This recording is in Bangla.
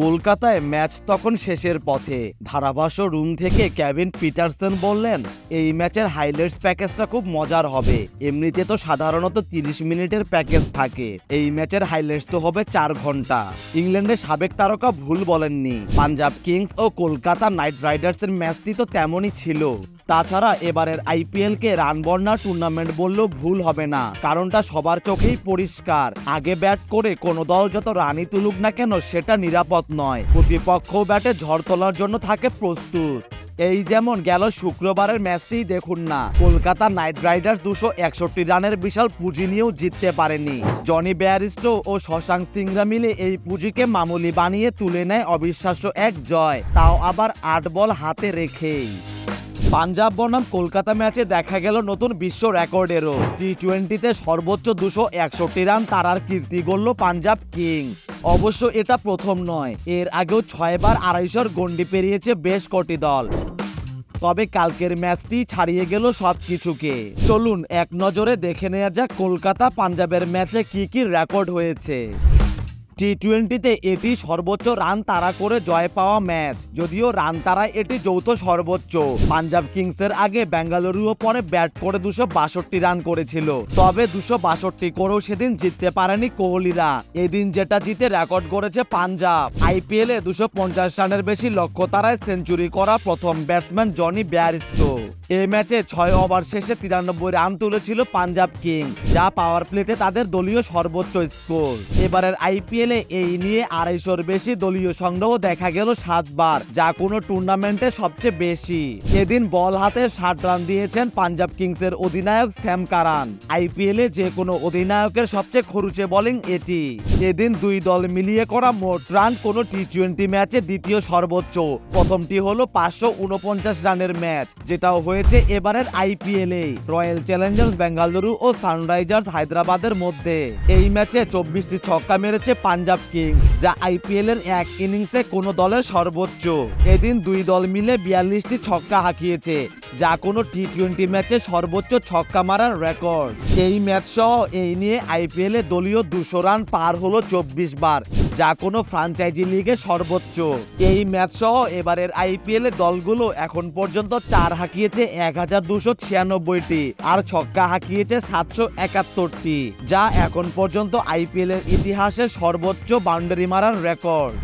কলকাতায় ম্যাচ তখন শেষের পথে। ধারাভাষ্য রুম থেকে কেভিন পিটারসন বললেন, এই ম্যাচের হাইলাইটস প্যাকেজটা খুব মজার হবে। এমনিতে তো সাধারণত তিরিশ মিনিটের প্যাকেজ থাকে। এই ম্যাচের হাইলাইটস তো হবে চার ঘণ্টা। ইংল্যান্ডের সাবেক তারকা ভুল বলেননি। পাঞ্জাব কিংস ও কলকাতা নাইট রাইডার্সের ম্যাচটি তো তেমনই ছিল। তাছাড়া এবারের আইপিএল কে রান বন্যা টুর্নামেন্ট বললেও ভুল হবে না। কারণটা সবার চোখেই পরিষ্কার। আগে ব্যাট করে কোনো দল যত রানই তুলুক না কেন সেটা নিরাপদ নয়। প্রতিপক্ষ ব্যাটে ঝড় তোলার জন্য থাকে প্রস্তুত। এই যেমন গেল শুক্রবারের ম্যাচটি দেখুন না। কলকাতা নাইট রাইডার্স দুশো একষট্টি রানের বিশাল পুঁজি নিয়েও জিততে পারেনি। জনি ব্যারিস্টো ও শশাঙ্ক সিংরা মিলে এই পুঁজিকে মামুলি বানিয়ে তুলে নেয় অবিশ্বাস্য এক জয়। তাও আবার আট বল হাতে রেখেই। পাঞ্জাব বনাম কলকাতা ম্যাচে দেখা গেল নতুন বিশ্ব রেকর্ডেরও। টি টোয়েন্টিতে সর্বোচ্চ দুশো একষট্টি রান তারার কীর্তি গড়ল পাঞ্জাব কিং। অবশ্য এটা প্রথম নয়, এর আগেও ছয়বার আড়াইশোর গন্ডি পেরিয়েছে বেশ কটি দল। তবে কালকের ম্যাচটি ছাড়িয়ে গেল সব কিছুকে চলুন এক নজরে দেখে নেওয়া যাক কলকাতা পাঞ্জাবের ম্যাচে কি কি রেকর্ড হয়েছে। টি টোয়েন্টিতে এটি সর্বোচ্চ রান তাড়া করে জয় পাওয়া ম্যাচ। যদিও রান তাড়ায় এটি যৌথ সর্বোচ্চ। পাঞ্জাব কিংসের আগে বেঙ্গালুরুও পরে ব্যাট করে দুশো বাষট্টি রান করেছিল। তবে দুশো বাষট্টি করেও সেদিন জিততে পারেনি কোহলিরা। এদিন যেটা জিতে রেকর্ড করেছে পাঞ্জাব। আইপিএল এ দুশো পঞ্চাশ রানের বেশি লক্ষ্য তারায় সেঞ্চুরি করা প্রথম ব্যাটসম্যান জনি ব্যারিস্টো। এ ম্যাচে ছয় ওভার শেষে তিরানব্বই রান তুলেছিল পাঞ্জাব কিং যা পাওয়ার প্লেতে তাদের দলীয় সর্বোচ্চ স্কোর। এবারের আইপিএলে এই নিয়ে আড়াইশোর বেশি দলীয় সংগ্রহ দেখা গেল সাতবার, যা কোনো টুর্নামেন্টে সবচেয়ে বেশি। এদিন বল হাতে ষাট রান দিয়েছেন পাঞ্জাব কিংসের অধিনায়ক স্যাম কারান। আইপিএলে যে কোনো অধিনায়কের সবচেয়ে খরুচে বোলিং এটি। এদিন দুই দল মিলিয়ে করা মোট রান কোনো টি টোয়েন্টি ম্যাচে দ্বিতীয় সর্বোচ্চ। প্রথমটি হলো পাঁচশো উনপঞ্চাশ রানের ম্যাচ, যেটাও হয়েছে এবারের আইপিএলে। রয়্যাল চ্যালেঞ্জার্স, বেঙ্গালুরু ও সানরাইজার্স হায়দ্রাবাদের মধ্যে। এই ম্যাচে চব্বিশটি ছক্কা মেরেছে পাঞ্জাব কিংস যা আইপিএল এর এক ইনিংসে কোনো দলের সর্বোচ্চ। এদিন দুই দল মিলে বিয়াল্লিশটি ছক্কা হাঁকিয়েছে, যা কোনো টি টোয়েন্টি ম্যাচে সর্বোচ্চ ছক্কা মারার রেকর্ড। এই ম্যাচ সহ এই নিয়ে আইপিএল দলীয় দুশো রান পার হলো চব্বিশ বার। যা কোনো ফ্রাঞ্চাইজি লিগে সর্বোচ্চ। এই ম্যাচ সহ এবারের আইপিএল দলগুলো এখন পর্যন্ত চার হাঁকিয়েছে এক হাজার দুশো ছিয়ানব্বইটি আর ছক্কা হাঁকিয়েছে সাতশো একাত্তরটি, যা এখন পর্যন্ত আইপিএল এর ইতিহাসে সর্বোচ্চ বাউন্ডারি মারার রেকর্ড